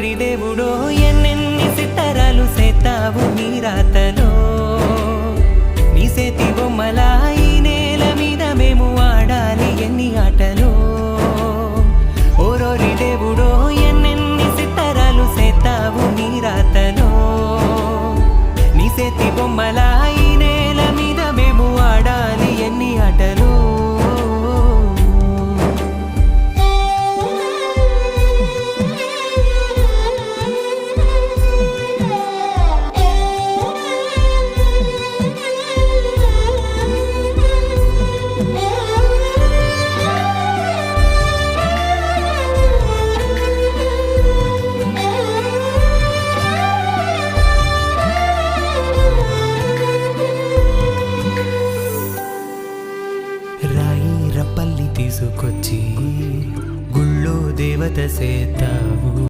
ఓరోరి దేవుడో ఎన్నెన్ని సిత్తరాలు సేతావు నీ రాతలో. నీ సేతి బొమ్మల ఈ నేల మీద మేము ఆడాలి ఎన్ని ఆటలో. ఓరోరి దేవుడో ఎన్నెన్ని సిత్తరాలు సేతావు నీ రాతలో. నీ సేతి బొమ్మల తీసుకొచ్చి గుళ్ళో దేవత సేతావు